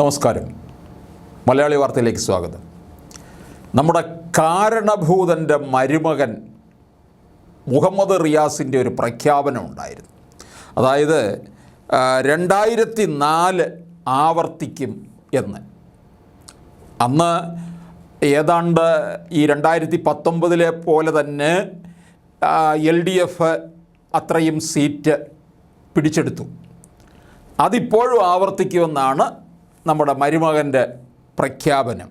നമസ്കാരം. മലയാളി വാർത്തയിലേക്ക് സ്വാഗതം. നമ്മുടെ കാരണഭൂതന്റെ മരുമകൻ മുഹമ്മദ് റിയാസിന്റെ ഒരു പ്രഖ്യാപനം ഉണ്ടായിരുന്നു. അതായത് രണ്ടായിരത്തി നാല് ആവർത്തിക്കും എന്ന്. അന്ന് ഏതാണ്ട് ഈ രണ്ടായിരത്തി പത്തൊമ്പതിലെ പോലെ തന്നെ എൽ ഡി എഫ് അത്രയും സീറ്റ് പിടിച്ചെടുത്തു. അതിപ്പോഴും ആവർത്തിക്കുമെന്നാണ് നമ്മുടെ മരുമകന്റെ പ്രഖ്യാപനം.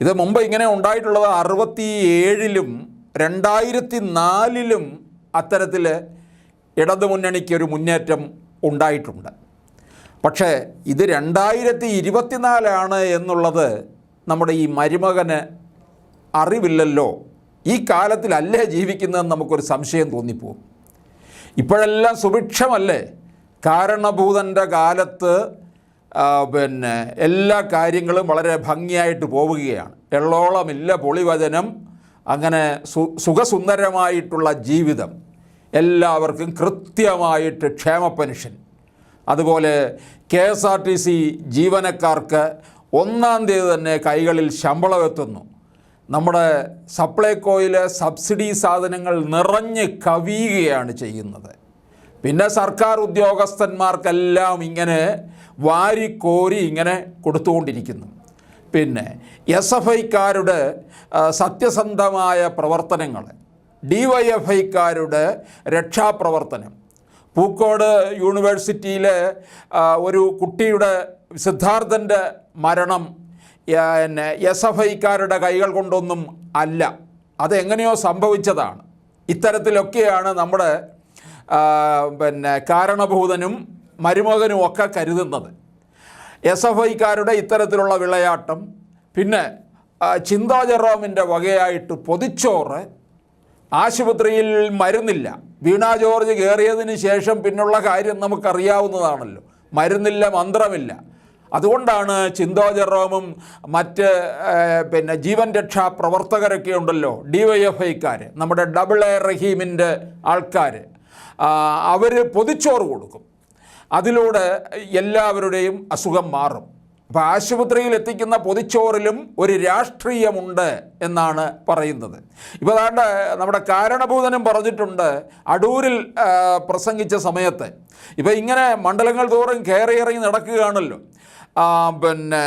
ഇത് മുമ്പ് ഇങ്ങനെ ഉണ്ടായിട്ടുള്ളത് അറുപത്തി ഏഴിലും രണ്ടായിരത്തി നാലിലും അത്തരത്തിൽ ഇടതുമുന്നണിക്ക് ഒരു മുന്നേറ്റം ഉണ്ടായിട്ടുണ്ട്. പക്ഷേ ഇത് രണ്ടായിരത്തി ഇരുപത്തിനാലാണ് എന്നുള്ളത് നമ്മുടെ ഈ മരുമകന് അറിവില്ലല്ലോ. ഈ കാലത്തിലല്ലേ ജീവിക്കുന്നതെന്ന് നമുക്കൊരു സംശയം തോന്നിപ്പോകും. ഇപ്പോഴെല്ലാം സുഭിക്ഷമല്ലേ? കാരണഭൂതന്റെ കാലത്ത് പിന്നെ എല്ലാ കാര്യങ്ങളും വളരെ ഭംഗിയായിട്ട് പോവുകയാണ്. എള്ളോളമില്ല പൊളിവചനം അങ്ങനെ സു സുഖസുന്ദരമായിട്ടുള്ള ജീവിതം. എല്ലാവർക്കും കൃത്യമായിട്ട് ക്ഷേമ പെൻഷൻ. അതുപോലെ K S R T C ജീവനക്കാർക്ക് ഒന്നാം തീയതി തന്നെ കൈകളിൽ ശമ്പളം എത്തുന്നു. നമ്മുടെ സപ്ലൈകോയിലെ സബ്സിഡി സാധനങ്ങൾ നിറഞ്ഞ് കവിയുകയാണ് ചെയ്യുന്നത്. പിന്നെ സർക്കാർ ഉദ്യോഗസ്ഥന്മാർക്കെല്ലാം ഇങ്ങനെ വാരിക്കോരി ഇങ്ങനെ കൊടുത്തുകൊണ്ടിരിക്കുന്നു. പിന്നെ എസ് എഫ് ഐക്കാരുടെ സത്യസന്ധമായ പ്രവർത്തനങ്ങൾ ഡി വൈ എഫ് ഐക്കാരുടെ രക്ഷാപ്രവർത്തനം. പൂക്കോട് യൂണിവേഴ്സിറ്റിയിലെ ഒരു കുട്ടിയുടെ സിദ്ധാർത്ഥന്റെ മരണം പിന്നെ എസ് എഫ് ഐക്കാരുടെ കൈകൾ കൊണ്ടൊന്നും അല്ല. അതെങ്ങനെയോ സംഭവിച്ചതാണ്. ഇത്തരത്തിലൊക്കെയാണ് നമ്മുടെ പിന്നെ കാരണഭൂതനും മരുമകനും ഒക്കെ കരുതുന്നത്. എസ് എഫ് ഐക്കാരുടെ ഇത്തരത്തിലുള്ള വിളയാട്ടം പിന്നെ ചിന്താജറോമിന്റെ ചിന്താ ജെറോമിന്റെ വകയായിട്ട് പൊതിച്ചോറ് ആശുപത്രിയിൽ മരുന്നില്ല. വീണ ജോർജ് കയറിയതിന് ശേഷം പിന്നുള്ള കാര്യം നമുക്കറിയാവുന്നതാണല്ലോ. മരുന്നില്ല മന്ത്രമില്ല. അതുകൊണ്ടാണ് ചിന്തോ ജെറോമും മറ്റ് പിന്നെ ജീവൻ രക്ഷാ പ്രവർത്തകരൊക്കെ ഉണ്ടല്ലോ ഡി വൈ എഫ് ഐക്കാർ നമ്മുടെ ഡബിൾ എ റഹീമിന്റെ ആൾക്കാർ അവർ പൊതിച്ചോറ് കൊടുക്കും. അതിലൂടെ എല്ലാവരുടെയും അസുഖം മാറും. അപ്പോൾ ആശുപത്രിയിൽ എത്തിക്കുന്ന പൊതിച്ചോറിലും ഒരു രാഷ്ട്രീയമുണ്ട് എന്നാണ് പറയുന്നത്. ഇപ്പോൾ അതാണ്ട് നമ്മുടെ കാരണഭൂതനും പറഞ്ഞിട്ടുണ്ട് അടൂരിൽ പ്രസംഗിച്ച സമയത്ത്. ഇപ്പോൾ ഇങ്ങനെ മണ്ഡലങ്ങൾ തോറും കയറി ഇറങ്ങി നടക്കുകയാണല്ലോ പിന്നെ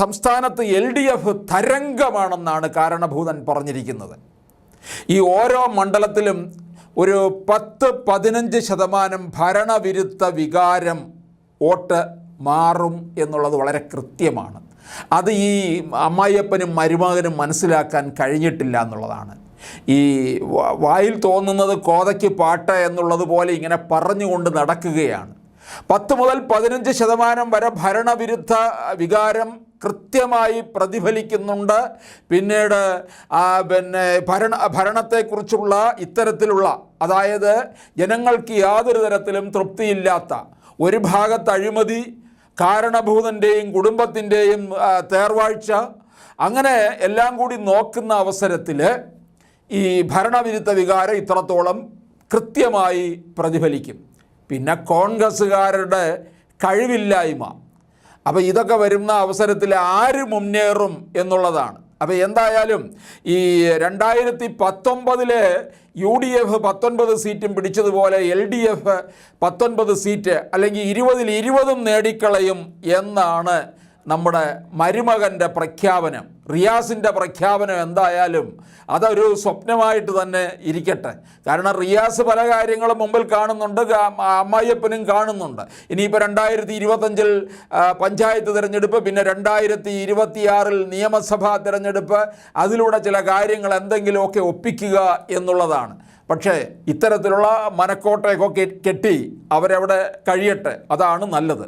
സംസ്ഥാനത്ത് എൽ ഡി എഫ് തരംഗമാണെന്നാണ് കാരണഭൂതൻ പറഞ്ഞിരിക്കുന്നത്. ഈ ഓരോ മണ്ഡലത്തിലും ഒരു പത്ത് പതിനഞ്ച് ശതമാനം ഭരണവിരുദ്ധ വികാരം വോട്ട് മാറും എന്നുള്ളത് വളരെ കൃത്യമാണ്. അത് ഈ അമ്മായിയപ്പനും മരുമകനും മനസ്സിലാക്കാൻ കഴിഞ്ഞിട്ടില്ല എന്നുള്ളതാണ്. ഈ വായിൽ തോന്നുന്നത് കോതയ്ക്ക് പാട്ട് എന്നുള്ളത് പോലെ ഇങ്ങനെ പറഞ്ഞുകൊണ്ട് നടക്കുകയാണ്. പത്ത് മുതൽ പതിനഞ്ച് ശതമാനം വരെ ഭരണവിരുദ്ധ വികാരം കൃത്യമായി പ്രതിഫലിക്കുന്നുണ്ട്. പിന്നീട് പിന്നെ ഭരണ ഭരണത്തെക്കുറിച്ചുള്ള ഇത്തരത്തിലുള്ള അതായത് ജനങ്ങൾക്ക് യാതൊരു തരത്തിലും തൃപ്തിയില്ലാത്ത ഒരു ഭാഗത്ത് അഴിമതി കാരണഭൂതന്റെയും കുടുംബത്തിന്റെയും തേർവാഴ്ച അങ്ങനെ എല്ലാം കൂടി നോക്കുന്ന അവസരത്തിൽ ഈ ഭരണവിരുദ്ധ വികാരം ഇത്രത്തോളം കൃത്യമായി പ്രതിഫലിക്കും. പിന്നെ കോൺഗ്രസ്സുകാരുടെ കഴിവില്ലായ്മ അപ്പോൾ ഇതൊക്കെ വരുന്ന അവസരത്തിൽ ആര് മുന്നേറും എന്നുള്ളതാണ്. അപ്പോൾ എന്തായാലും ഈ രണ്ടായിരത്തി പത്തൊമ്പതിൽ യു ഡി എഫ് പത്തൊൻപത് സീറ്റും പിടിച്ചതുപോലെ എൽ ഡി എഫ് പത്തൊൻപത് സീറ്റ് അല്ലെങ്കിൽ ഇരുപതിൽ ഇരുപതും നേടിക്കളയും എന്നാണ് നമ്മുടെ മരുമകന്റെ പ്രഖ്യാപനം റിയാസിന്റെ പ്രഖ്യാപനം എന്തായാലും അതൊരു സ്വപ്നമായിട്ട് തന്നെ ഇരിക്കട്ടെ. കാരണം റിയാസ് പല കാര്യങ്ങളും മുമ്പിൽ കാണുന്നുണ്ട് അമ്മായിയപ്പനും കാണുന്നുണ്ട്. ഇനിയിപ്പോൾ രണ്ടായിരത്തി ഇരുപത്തഞ്ചിൽ പഞ്ചായത്ത് തിരഞ്ഞെടുപ്പ് പിന്നെ രണ്ടായിരത്തി ഇരുപത്തിയാറിൽ നിയമസഭാ തിരഞ്ഞെടുപ്പ് അതിലൂടെ ചില കാര്യങ്ങൾ എന്തെങ്കിലുമൊക്കെ ഒപ്പിക്കുക എന്നുള്ളതാണ്. പക്ഷേ ഇത്തരത്തിലുള്ള മനക്കോട്ടയൊക്കെ കെട്ടി അവരവിടെ കഴിയട്ടെ അതാണ് നല്ലത്.